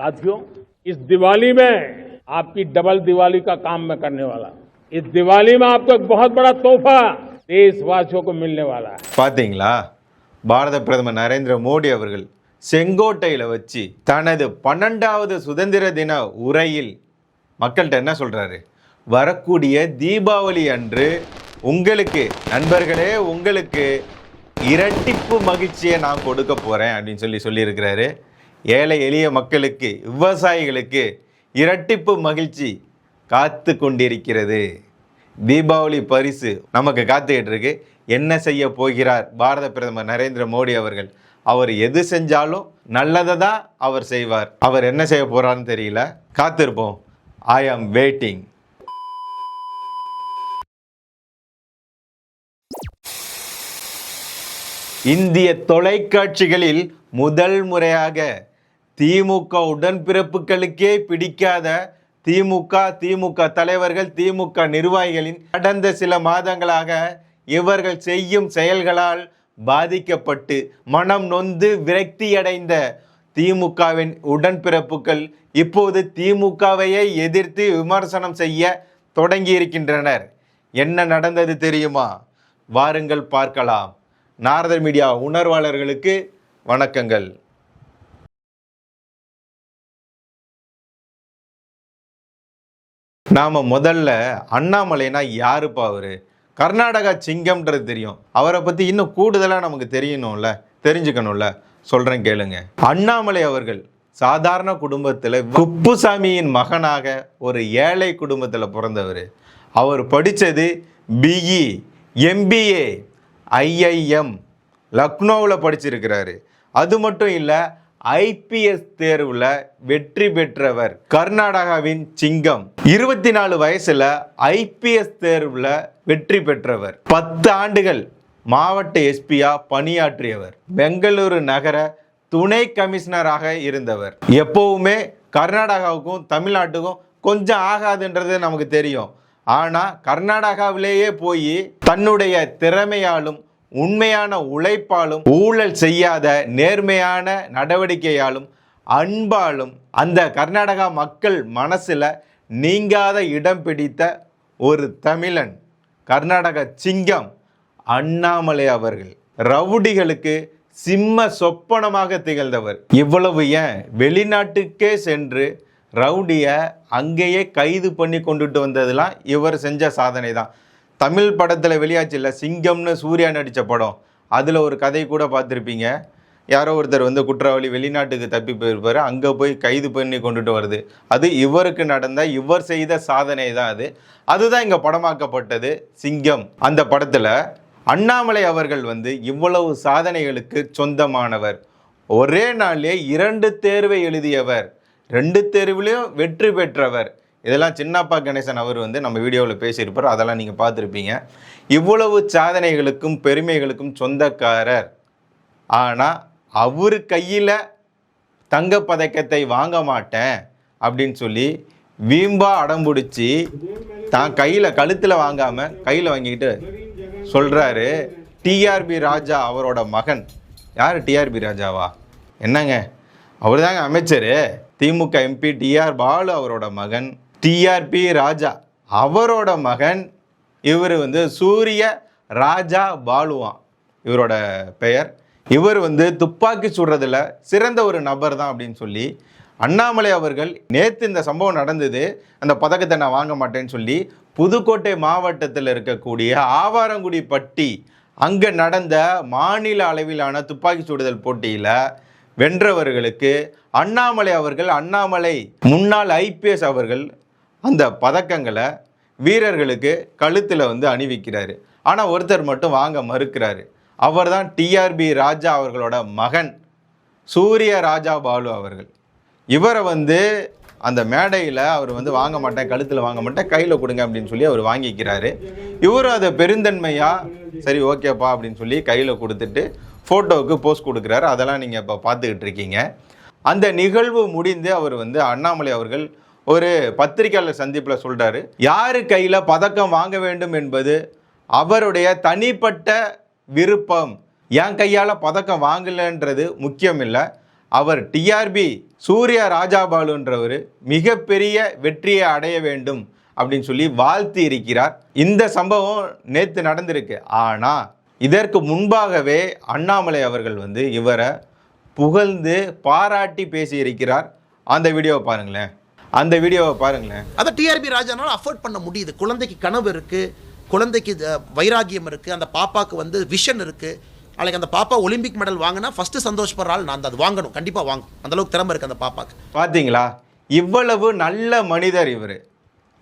साथियों इस दिवाली में आपकी डबल दिवाली का काम मैं करने वाला हूं। इस दिवाली में आपको एक बहुत बड़ा तोहफा देशवासियों को मिलने वाला है பார்த்தீங்களா பாரத பிரதமர் நரேந்திர மோடி அவர்கள் செங்கோட்டையில் வச்சு தனது பன்னெண்டாவது சுதந்திர தின உரையில் மக்கள்கிட்ட என்ன சொல்றாரு வரக்கூடிய தீபாவளி அன்று உங்களுக்கு நண்பர்களே உங்களுக்கு இரட்டிப்பு மகிழ்ச்சியை நான் கொடுக்க போறேன் அப்படின்னு சொல்லி சொல்லியிருக்கிறாரு ஏழை எளிய மக்களுக்கு விவசாயிகளுக்கு இரட்டிப்பு மகிழ்ச்சி காத்து கொண்டிருக்கிறது. தீபாவளி பரிசு நமக்கு காத்துக்கிட்டு இருக்கு என்ன செய்ய போகிறார் பாரத பிரதமர் நரேந்திர மோடி அவர்கள்? அவர் எது செஞ்சாலும் நல்லதை தான் அவர் செய்வார். அவர் என்ன செய்ய போகிறான்னு தெரியல. காத்திருப்போம். ஐ ஆம் வெயிட்டிங் இந்திய தொலைக்காட்சிகளில் முதல் முறையாக திமுக உடன்பிறப்புகளுக்கே பிடிக்காத திமுக திமுக தலைவர்கள் திமுக நிர்வாகிகளின் கடந்த சில மாதங்களாக இவர்கள் செய்யும் செயல்களால் பாதிக்கப்பட்டு மனம் நொந்து விரக்தியடைந்த திமுகவின் உடன்பிறப்புகள் இப்போது திமுகவையே எதிர்த்து விமர்சனம் செய்ய தொடங்கியிருக்கின்றனர். என்ன நடந்தது தெரியுமா? வாருங்கள் பார்க்கலாம். நாரதர் மீடியா உணர்வாளர்களுக்கு வணக்கங்கள். நாம் முதல்ல அண்ணாமலைனா யாருப்பா அவர்? கர்நாடகா சிங்கம்ன்றது தெரியும். அவரை பற்றி இன்னும் கூடுதலாக நமக்கு தெரியணும்ல? தெரிஞ்சுக்கணும்ல? சொல்கிறேன் கேளுங்க. அண்ணாமலை அவர்கள் சாதாரண குடும்பத்தில் குப்புசாமியின் மகனாக ஒரு ஏழை குடும்பத்தில் பிறந்தவர். அவர் படித்தது பிஇ எம்பிஏ ஐஐஎம் லக்னோவில் படிச்சிருக்கிறாரு. அது மட்டும் இல்லை ஐபிஎஸ் தேர்வில் வெற்றி பெற்றவர் கர்நாடகாவின் சிங்கம். இருபத்தி நாலு வயசுல ஐபிஎஸ் தேர்வில் வெற்றி பெற்றவர். பத்து ஆண்டுகள் மாவட்ட எஸ்பியா பணியாற்றியவர். பெங்களூரு நகர துணை கமிஷனராக இருந்தவர். எப்பவுமே கர்நாடகாவுக்கும் தமிழ்நாட்டுக்கும் கொஞ்சம் ஆகாதுன்றது நமக்கு தெரியும். ஆனா கர்நாடகாவிலேயே போய் தன்னுடைய திறமையாலும் உண்மையான உழைப்பாலும் ஊழல் செய்யாத நேர்மையான நடவடிக்கையாலும் அன்பாலும் அந்த கர்நாடகா மக்கள் மனசில் நீங்காத இடம் பிடித்த ஒரு தமிழன் கர்நாடக சிங்கம் அண்ணாமலை அவர்கள். ரவுடிகளுக்கு சிம்ம சொப்பனமாக திகழ்ந்தவர். இவ்வளவு ஏன்? வெளிநாட்டுக்கே சென்று ரவுடியை அங்கேயே கைது பண்ணி கொண்டுட்டு வந்ததெல்லாம் இவர் செஞ்ச சாதனை தான் தமிழ் படத்தில் வெளியாச்சு இல்லை சிங்கம்னு சூர்யா நடித்த படம். அதில் ஒரு கதை கூட பார்த்துருப்பீங்க. யாரோ ஒருத்தர் வந்து குற்றவாளி வெளிநாட்டுக்கு தப்பி போயிருப்பார். அங்கே போய் கைது பண்ணி கொண்டுட்டு வருது. அது இவருக்கு நடந்த இவர் செய்த சாதனை தான் அது. அதுதான் இங்கே படமாக்கப்பட்டது சிங்கம். அந்த படத்தில் அண்ணாமலை அவர்கள் வந்து இவ்வளவு சாதனைகளுக்கு சொந்தமானவர். ஒரே நாளிலே இரண்டு தேர்வை எழுதியவர். ரெண்டு தேர்விலையும் வெற்றி பெற்றவர். இதெல்லாம் சின்னப்பா கணேசன் அவர் வந்து நம்ம வீடியோவில் பேசியிருப்பார். அதெல்லாம் நீங்கள் பார்த்துருப்பீங்க. இவ்வளவு சாதனைகளுக்கும் பெருமைகளுக்கும் சொந்தக்காரர். ஆனால் அவர் கையில் தங்க பதக்கத்தை வாங்க மாட்டேன் அப்படின்னு சொல்லி வீம்பா அடம்பிடிச்சி தான் கையில் கழுத்தில் வாங்காமல் கையில் வாங்கிக்கிட்டு சொல்கிறாரு டிஆர்பி ராஜா அவரோட மகன். யார் டிஆர்பி ராஜாவா? என்னங்க? அவர் தாங்க அமைச்சர் திமுக எம்பி டிஆர் பாலு அவரோட மகன். டிஆர்பி ராஜா. அவரோட மகன் இவர் வந்து சூரிய ராஜா பாலுவான். இவரோட பெயர். இவர் வந்து துப்பாக்கி சுடுறதில் சிறந்த ஒரு நபர் தான் அப்படின்னு சொல்லி அண்ணாமலை அவர்கள் நேற்று இந்த சம்பவம் நடந்தது. அந்த பதக்கத்தை நான் வாங்க மாட்டேன்னு சொல்லி புதுக்கோட்டை மாவட்டத்தில் இருக்கக்கூடிய ஆவாரங்குடி பட்டி அங்கே நடந்த மாநில அளவிலான துப்பாக்கி சுடுதல் போட்டியில் வென்றவர்களுக்கு அண்ணாமலை அவர்கள் அண்ணாமலை முன்னாள் ஐபிஎஸ் அவர்கள் அந்த பதக்கங்களை வீரர்களுக்கு கழுத்தில் வந்து அணிவிக்கிறாரு. ஆனால் ஒருத்தர் மட்டும் வாங்க மறுக்கிறாரு. அவர்தான் டிஆர்பி ராஜா அவர்களோட மகன். சூரிய ராஜா பாலு அவர்கள். இவரை வந்து அந்த மேடையில் அவர் வந்து வாங்க மாட்டேன் கழுத்தில் வாங்க மாட்டேன் கையில் கொடுங்க அப்படின்னு சொல்லி அவர் வாங்கிக்கிறாரு. இவரும் அதை பெருந்தன்மையாக சரி ஓகேப்பா அப்படின்னு சொல்லி கையில் கொடுத்துட்டு ஃபோட்டோவுக்கு போஸ்ட் கொடுக்குறாரு. அதெல்லாம் நீங்கள் இப்போ பார்த்துக்கிட்டு இருக்கீங்க. அந்த நிகழ்வு முடிந்து அவர் வந்து அண்ணாமலை அவர்கள் ஒரு பத்திரிகையாளர் சந்திப்பில் சொல்கிறாரு யார் கையில் பதக்கம் வாங்க வேண்டும் என்பது அவருடைய தனிப்பட்ட விருப்பம். என் கையால் பதக்கம் வாங்கலைன்றது முக்கியம் இல்லை அவர் டிஆர்பி சூர்யா ராஜாபாலுன்றவர் மிகப்பெரிய வெற்றியை அடைய வேண்டும் அப்படின்னு சொல்லி வாழ்த்தி இருக்கிறார். இந்த சம்பவம் நேற்று நடந்திருக்கு. ஆனால் இதற்கு முன்பாகவே அண்ணாமலை அவர்கள் வந்து இவரை புகழ்ந்து பாராட்டி பேசியிருக்கிறார். அந்த வீடியோவை பாருங்களேன். அந்த வீடியோவை பாருங்களேன். அதை டிஆர்பி ராஜானால அஃபோர்ட் பண்ண முடியுது. குழந்தைக்கு கனவு இருக்கு. குழந்தைக்கு வைராகியம் இருக்கு. அந்த பாப்பாக்கு வந்து விஷன் இருக்கு. நாளைக்கு அந்த பாப்பா ஒலிம்பிக் மெடல் வாங்கினா ஃபர்ஸ்ட் சந்தோஷப்படுற ஆள் நான் அது வாங்கணும். கண்டிப்பா வாங்கும் அந்த அளவுக்கு திறமை இருக்கு அந்த பாப்பாக்கு. பார்த்தீங்களா இவ்வளவு நல்ல மனிதர் இவர்.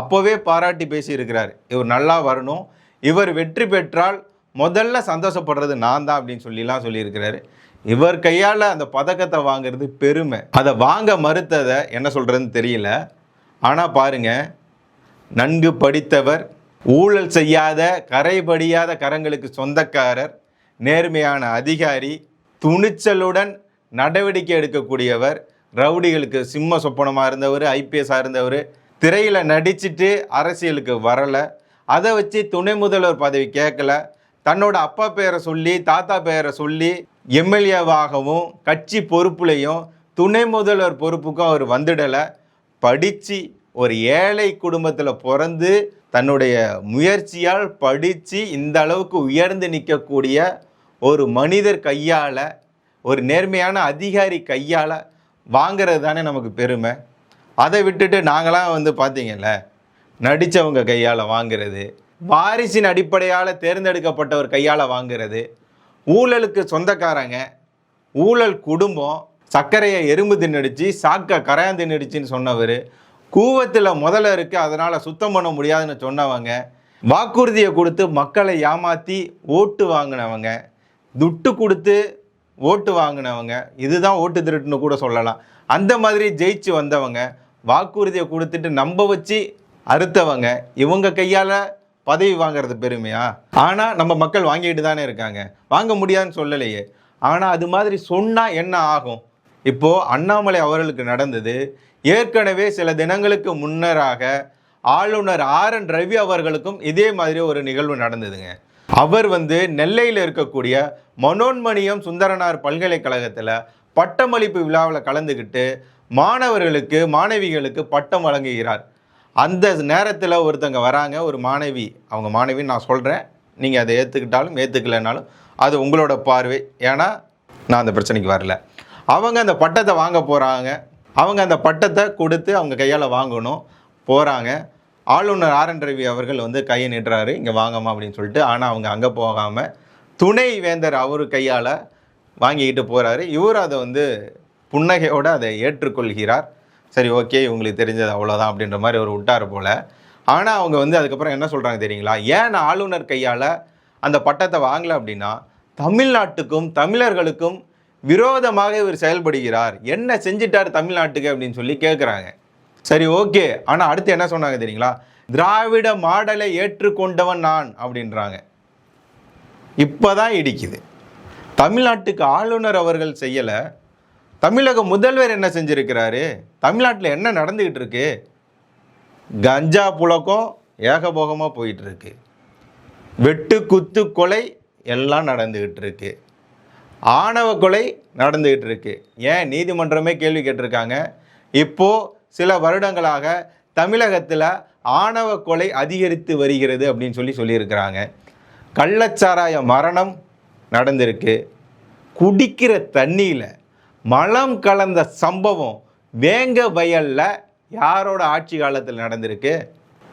அப்போவே பாராட்டி பேசியிருக்கிறார். இவர் நல்லா வரணும். இவர் வெற்றி பெற்றால் முதல்ல சந்தோஷப்படுறது நான் தான் அப்படின்னு சொல்லிலாம் சொல்லியிருக்கிறாரு. இவர் கையால் அந்த பதக்கத்தை வாங்குறது பெருமை. அதை வாங்க மறுத்ததை என்ன சொல்கிறதுன்னு தெரியல. ஆனால் பாருங்க நன்கு படித்தவர் ஊழல் செய்யாத கரைபடியாத கரங்களுக்கு சொந்தக்காரர் நேர்மையான அதிகாரி துணிச்சலுடன் நடவடிக்கை எடுக்கக்கூடியவர் ரவுடிகளுக்கு சிம்ம சொப்பனமாக இருந்தவர் ஐபிஎஸ்ஸாக இருந்தவர் திரையில் நடிச்சிட்டு அரசியலுக்கு வரலை. அதை வச்சு துணை முதல்வர் பதவி கேட்கல தன்னோட அப்பா பேரை சொல்லி தாத்தா பேரை சொல்லி எம்எல்ஏவாகவும் கட்சி பொறுப்புலையும் துணை முதல்வர் பொறுப்புக்கும் அவர் வந்துடலை. படித்து ஒரு ஏழை குடும்பத்தில் பிறந்து தன்னுடைய முயற்சியால் படித்து இந்த அளவுக்கு உயர்ந்து நிற்கக்கூடிய ஒரு மனிதர் கையால் ஒரு நேர்மையான அதிகாரி கையால் வாங்கிறது தானே நமக்கு பெருமை. அதை விட்டுட்டு நாங்களாம் வந்து பார்த்தீங்கல்ல நடித்தவங்க கையால் வாங்குறது வாரிசின் அடிப்படையால் தேர்ந்தெடுக்கப்பட்டவர் கையால் வாங்குறது ஊழலுக்கு சொந்தக்காரங்க ஊழல் குடும்பம் சர்க்கரையை எறும்பு தின்னடிச்சு சாக்க கரையான் தின்னடிச்சின்னு சொன்னவர் கூவத்தில் முதல்ல இருக்கு அதனால் சுத்தம் பண்ண முடியாதுன்னு சொன்னவங்க வாக்குறுதியை கொடுத்து மக்களை ஏமாற்றி ஓட்டு வாங்கினவங்க துட்டு கொடுத்து ஓட்டு வாங்கினவங்க இதுதான் ஓட்டு திருட்டுன்னு கூட சொல்லலாம். அந்த மாதிரி ஜெயிச்சு வந்தவங்க வாக்குறுதியை கொடுத்துட்டு நம்ப வச்சு அறுத்தவங்க இவங்க கையால் பதவி வாங்குறது பெருமையா? ஆனால் நம்ம மக்கள் வாங்கிட்டு தானே இருக்காங்க. வாங்க முடியாதுன்னு சொல்லலையே. ஆனால் அது மாதிரி சொன்னால் என்ன ஆகும்? இப்போது அண்ணாமலை அவர்களுக்கு நடந்தது. ஏற்கனவே சில தினங்களுக்கு முன்னராக ஆளுநர் ஆர் என் ரவி அவர்களுக்கும் இதே மாதிரி ஒரு நிகழ்வு நடந்ததுங்க. அவர் வந்து நெல்லையில் இருக்கக்கூடிய மனோன்மணியம் சுந்தரனார் பல்கலைக்கழகத்தில் பட்டமளிப்பு விழாவில் கலந்துக்கிட்டு மாணவர்களுக்கு மாணவிகளுக்கு பட்டம் வழங்குகிறார். அந்த நேரத்தில் ஒருத்தங்க வராங்க ஒரு மாணவி அவங்க மாணவின்னு நான் சொல்கிறேன் நீங்கள் அதை ஏற்றுக்கிட்டாலும் ஏற்றுக்கலைனாலும் அது உங்களோட பார்வை. ஏன்னா நான் அந்த பிரச்சனைக்கு வரல. அவங்க அந்த பட்டத்தை வாங்க போகிறாங்க அவங்க அந்த பட்டத்தை கொடுத்து அவங்க கையால் வாங்கணும் போகிறாங்க ஆளுநர் ஆர். என். ரவி அவர்கள் வந்து கையை நிட்டுறாரு இங்கே வாங்கம்மா அப்படின்னு சொல்லிட்டு ஆனால் அவங்க அங்கே போகாமல் துணை வேந்தர் அவர் கையால் வாங்கிக்கிட்டு போகிறாரு இவர் அதை வந்து புன்னகையோடு அதை ஏற்றுக்கொள்கிறார். சரி ஓகே இவங்களுக்கு தெரிஞ்சது அவ்வளோதான் அப்படின்ற மாதிரி ஒரு விட்டார் போல். ஆனால் அவங்க வந்து அதுக்கப்புறம் என்ன சொல்கிறாங்க தெரியுங்களா? ஏன் ஆளுநர் கையால் அந்த பட்டத்தை வாங்கலை அப்படின்னா தமிழ்நாட்டுக்கும் தமிழர்களுக்கும் விரோதமாக இவர் செயல்படுகிறார். என்ன செஞ்சிட்டார் தமிழ்நாட்டுக்கு அப்படின்னு சொல்லி கேட்குறாங்க சரி ஓகே. ஆனால் அடுத்து என்ன சொன்னாங்க தெரியுங்களா? திராவிட மாடலை ஏற்றுக்கொண்டவன் நான் அப்படின்றாங்க. இப்போதான் இடிக்குது. தமிழ்நாட்டுக்கு ஆளுநர் அவர்கள் செய்யலை. தமிழக முதல்வர் என்ன செஞ்சுருக்கிறாரு? தமிழ்நாட்டில் என்ன நடந்துக்கிட்டு இருக்கு கஞ்சா புழக்கம் ஏகபோகமாக போயிட்டுருக்கு. வெட்டு குத்து கொலை எல்லாம் நடந்துக்கிட்டு இருக்கு ஆணவ கொலை நடந்துக்கிட்டு இருக்கு ஏன் நீதிமன்றமே கேள்வி கேட்டிருக்காங்க. இப்போது சில வருடங்களாக தமிழகத்தில் ஆணவ கொலை அதிகரித்து வருகிறது அப்படின்னு சொல்லி சொல்லியிருக்கிறாங்க. கள்ளச்சாராய மரணம் நடந்திருக்கு. குடிக்கிற தண்ணியில் மலம் கலந்த சம்பவம் வேங்க வயலில் யாரோட ஆட்சி காலத்தில் நடந்திருக்கு?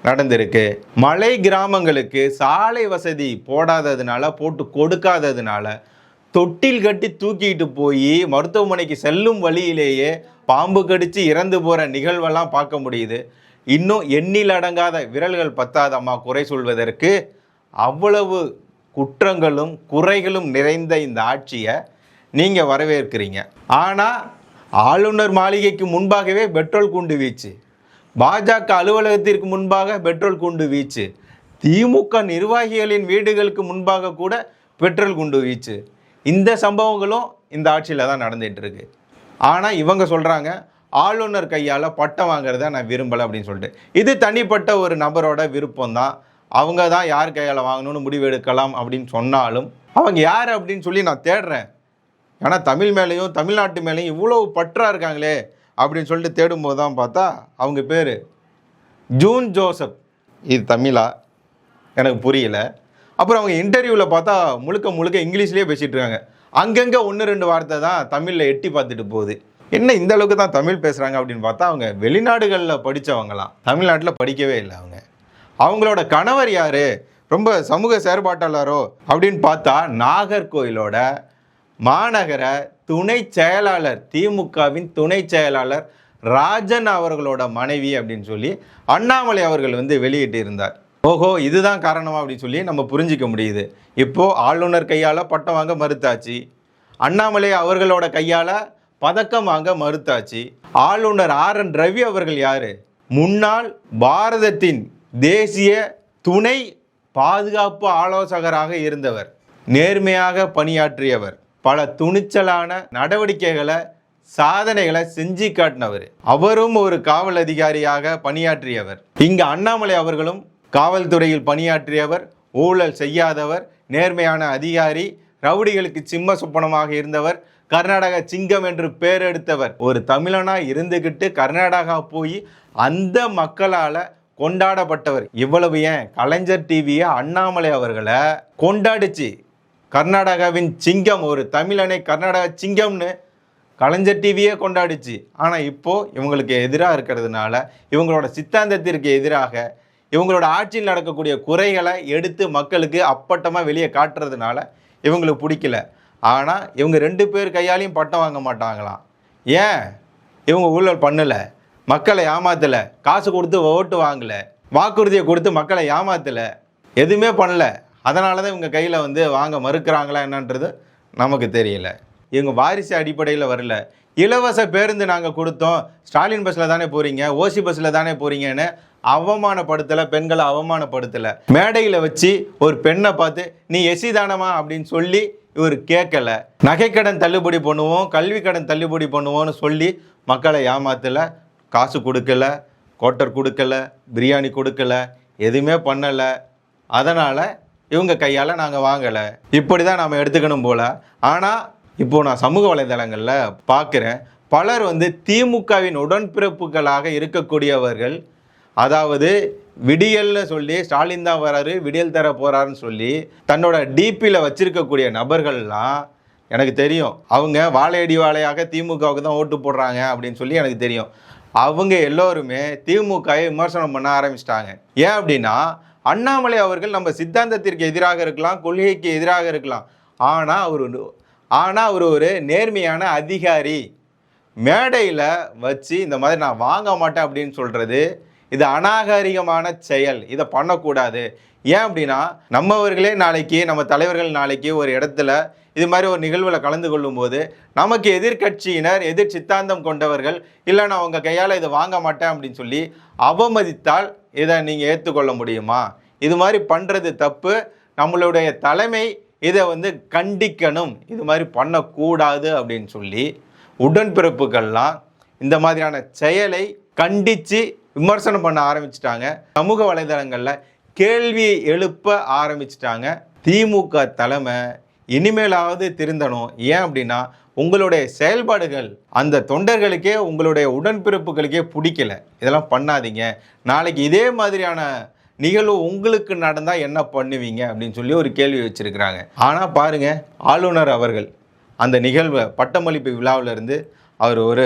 நடந்திருக்கு. மலை கிராமங்களுக்கு சாலை வசதி போடாததுனால போட்டு கொடுக்காததுனால தொட்டில் கட்டி தூக்கிட்டு போய் மருத்துவமனைக்கு செல்லும் வழியிலேயே பாம்பு கடித்து இறந்து போகிற நிகழ்வெல்லாம் பார்க்க முடியுது. இன்னும் எண்ணில் அடங்காத விரல்கள் பத்தாதம்மா குறை சொல்வதற்கு. அவ்வளவு குற்றங்களும் குறைகளும் நிறைந்த இந்த ஆட்சியை நீங்கள் வரவேற்கிறீங்க. ஆனால் ஆளுநர் மாளிகைக்கு முன்பாகவே பெட்ரோல் குண்டு வீச்சு. பாஜக அலுவலகத்திற்கு முன்பாக பெட்ரோல் குண்டு வீச்சு. திமுக நிர்வாகிகளின் வீடுகளுக்கு முன்பாக கூட பெட்ரோல் குண்டு வீச்சு. இந்த சம்பவங்களும் இந்த ஆட்சியில் தான் நடந்துட்டு இருக்கு. ஆனால் இவங்க சொல்கிறாங்க ஆளுநர் கையால் பட்டம் வாங்குறத நான் விரும்பலை அப்படின்னு சொல்லிட்டு. இது தனிப்பட்ட ஒரு நபரோட விருப்பம் தான். அவங்க தான் யார் கையால் வாங்கணும்னு முடிவு எடுக்கலாம் அப்படின்னு சொன்னாலும் அவங்க யார் அப்படின்னு சொல்லி நான் தேடுறேன். ஏன்னா தமிழ் மேலேயும் தமிழ்நாட்டு மேலேயும் இவ்வளோ பற்றாக இருக்காங்களே அப்படின்னு சொல்லிட்டு தேடும்போது தான் பார்த்தா அவங்க பேர் ஜூன் ஜோசப். இது தமிழா? எனக்கு புரியல. அப்புறம் அவங்க இன்டர்வியூவில் பார்த்தா முழுக்க முழுக்க இங்கிலீஷ்லேயே பேசிகிட்டு இருக்காங்க. அங்கங்கே ஒன்று ரெண்டு வார்த்தை தான் தமிழில் எட்டி பார்த்துட்டு போகுது. என்ன இந்த அளவுக்கு தான் தமிழ் பேசுகிறாங்க அப்படின்னு பார்த்தா அவங்க வெளிநாடுகளில் படித்தவங்களாம் தமிழ்நாட்டில் படிக்கவே இல்லை அவங்க. அவங்களோட கணவர் யார்? ரொம்ப சமூக செயற்பாட்டாளரோ அப்படின்னு பார்த்தா நாகர்கோயிலோட மாநகர துணை செயலாளர் திமுகவின் துணை செயலாளர் ராஜன் அவர்களோட மனைவி அப்படின்னு சொல்லி அண்ணாமலை அவர்கள் வந்து வெளியிட்டு இருந்தார் ஓஹோ இதுதான் காரணமா அப்படின்னு சொல்லி நம்ம புரிஞ்சிக்க முடியுது. இப்போ ஆளுநர் கையால் பட்டம் வாங்க மறுத்தாச்சு. அண்ணாமலை அவர்களோட கையால் பதக்கம் வாங்க மறுத்தாச்சு. ஆளுநர் ஆர் என் ரவி அவர்கள் யாரு? முன்னாள் பாரதத்தின் தேசிய துணை பாதுகாப்பு ஆலோசகராக இருந்தவர். நேர்மையாக பணியாற்றியவர். பல துணிச்சலான நடவடிக்கைகளை சாதனைகளை செஞ்சு காட்டினவர். அவரும் ஒரு காவல் அதிகாரியாக பணியாற்றியவர். இங்கு அண்ணாமலை அவர்களும் காவல்துறையில் பணியாற்றியவர் ஊழல் செய்யாதவர் நேர்மையான அதிகாரி ரவுடிகளுக்கு சிம்ம சொப்பனமாக இருந்தவர் கர்நாடக சிங்கம் என்று பேர் எடுத்தவர். ஒரு தமிழனாக இருந்துக்கிட்டு கர்நாடகா போய் அந்த மக்களால் கொண்டாடப்பட்டவர். இவ்வளவு ஏன்? கலைஞர் டிவியை அண்ணாமலை அவர்களை கொண்டாடிச்சு. கர்நாடகாவின் சிங்கம் ஒரு தமிழனை கர்நாடக சிங்கம்னு கலைஞர் டிவியே கொண்டாடிச்சு. ஆனால் இப்போது இவங்களுக்கு எதிராக இருக்கிறதுனால இவங்களோட சித்தாந்தத்திற்கு எதிராக இவங்களோட ஆட்சியில் நடக்கக்கூடிய குறைகளை எடுத்து மக்களுக்கு அப்பட்டமாக வெளியே காட்டுறதுனால இவங்களுக்கு பிடிக்கல. ஆனால் இவங்க ரெண்டு பேர் கையாலையும் பட்டம் வாங்க மாட்டாங்களாம் ஏன்? இவங்க ஊழல் பண்ணலை. மக்களை ஏமாத்தலை. காசு கொடுத்து ஓட்டு வாங்கலை. வாக்குறுதியை கொடுத்து மக்களை ஏமாத்தலை. எதுவுமே பண்ணல. அதனால தான் இவங்க கையில் வந்து வாங்க மறுக்கிறாங்களா என்னன்றது நமக்கு தெரியல. இவங்க வாரிசு அடிப்படையில் வரல. இலவச பேருந்து நாங்கள் கொடுத்தோம். ஸ்டாலின் பஸ்ஸில் தானே போகிறீங்க ஓசி பஸ்ஸில் தானே போகிறீங்கன்னு அவமானப்படுத்தலை பெண்களை அவமானப்படுத்தலை. மேடையில் வச்சு ஒரு பெண்ணை பார்த்து நீ எசி தானமா அப்படின்னு சொல்லி இவர் கேட்கல. நகைக்கடன் தள்ளுபடி பண்ணுவோம் கல்வி கடன் தள்ளுபடி பண்ணுவோம்னு சொல்லி மக்களை ஏமாத்தலை. காசு கொடுக்கல கோட்டர் கொடுக்கல பிரியாணி கொடுக்கல எதுவுமே பண்ணலை. அதனால் இவங்க கையால் நாங்கள் வாங்கலை. இப்படி தான் நாம் எடுத்துக்கணும் போல். ஆனால் இப்போது நான் சமூக வலைதளங்களில் பார்க்குறேன் பலர் வந்து திமுகவின் உடன்பிறப்புகளாக இருக்கக்கூடியவர்கள். அதாவது விடியல்னு சொல்லி ஸ்டாலின் தான் வராரு விடியல் தர போகிறாருன்னு சொல்லி தன்னோட டிபியில் வச்சுருக்கக்கூடிய நபர்கள்லாம் எனக்கு தெரியும். அவங்க வாழையடி வாழையாக திமுகவுக்கு தான் ஓட்டு போடுறாங்க அப்படின்னு சொல்லி எனக்கு தெரியும். அவங்க எல்லோருமே திமுகவை விமர்சனம் பண்ண ஆரம்பிச்சிட்டாங்க. ஏன் அப்படின்னா அண்ணாமலை அவர்கள் நம்ம சித்தாந்தத்திற்கு எதிராக இருக்கலாம் கொள்கைக்கு எதிராக இருக்கலாம். ஆனால் அவர் ஆனால் அவர் ஒரு நேர்மையான அதிகாரி. மேடையில் வச்சு இந்த மாதிரி நான் வாங்க மாட்டேன் அப்படின்னு சொல்கிறது இது அநாகரிகமான செயல். இதை பண்ணக்கூடாது. ஏன் அப்படின்னா நம்மவர்களே நாளைக்கு நம்ம தலைவர்கள் நாளைக்கு ஒரு இடத்துல இது மாதிரி ஒரு நிகழ்வில் கலந்து கொள்ளும்போது நமக்கு எதிர்க்கட்சியினர் எதிர் சித்தாந்தம் கொண்டவர்கள் இல்லை நான் உங்கள் கையால் இதை வாங்க மாட்டேன் அப்படின்னு சொல்லி அவமதித்தால் இதை நீங்கள் ஏற்றுக்கொள்ள முடியுமா? இது மாதிரி பண்ணுறது தப்பு. நம்மளுடைய தலைமை இதை வந்து கண்டிக்கணும். இது மாதிரி பண்ணக்கூடாது அப்படின்னு சொல்லி உடன்பிறப்புகள்லாம் இந்த மாதிரியான செயலை கண்டித்து விமர்சனம் பண்ண ஆரம்பிச்சிட்டாங்க. சமூக வலைதளங்களில் கேள்வி எழுப்ப ஆரம்பிச்சிட்டாங்க. திமுக தலைமை இனிமேலாவது திருந்தணும். ஏன் அப்படின்னா உங்களுடைய செயல்பாடுகள் அந்த தொண்டர்களுக்கே உங்களுடைய உடன்பிறப்புகளுக்கே பிடிக்கல. இதெல்லாம் பண்ணாதீங்க. நாளைக்கு இதே மாதிரியான நிகழ்வு உங்களுக்கு நடந்தால் என்ன பண்ணுவீங்க? அப்படின்னு சொல்லி ஒரு கேள்வி வச்சுருக்கிறாங்க. ஆனால் பாருங்க ஆளுநர் அவர்கள் அந்த நிகழ்வை பட்டமளிப்பு விழாவிலேருந்து அவர் ஒரு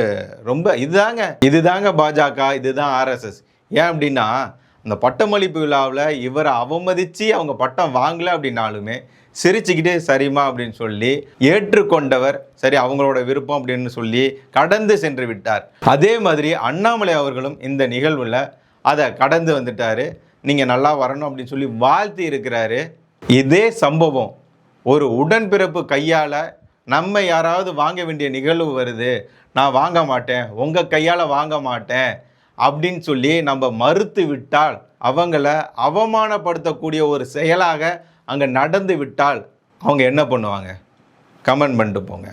ரொம்ப இதுதாங்க இதுதாங்க பாஜக இதுதான் ஆர்எஸ்எஸ் ஏன் அப்படின்னா அந்த பட்டமளிப்பு விழாவில் இவரை அவமதித்து அவங்க பட்டம் வாங்கலை அப்படின்னாலுமே சிரிச்சுக்கிட்டே சரிம்மா அப்படின்னு சொல்லி ஏற்றுக்கொண்டவர் சரி அவங்களோட விருப்பம் அப்படின்னு சொல்லி கடந்து சென்று விட்டார். அதே மாதிரி அண்ணாமலை அவர்களும் இந்த நிகழ்வில் அதை கடந்து வந்துட்டாரு. நீங்கள் நல்லா வரணும் அப்படின்னு சொல்லி வாழ்த்தி இருக்கிறாரு. இதே சம்பவம் ஒரு உடன்பிறப்பு கையால் நம்ம யாராவது வாங்க வேண்டிய நிகழ்வு வருது. நான் வாங்க மாட்டேன் உங்கள் கையால் வாங்க மாட்டேன் அப்படின்னு சொல்லி நம்ம மறுத்து விட்டால் அவங்கள அவமானப்படுத்தக்கூடிய ஒரு செயலாக அங்கே நடந்து விட்டால் அவங்க என்ன பண்ணுவாங்க? கமெண்ட் பண்ணிட்டு போங்க.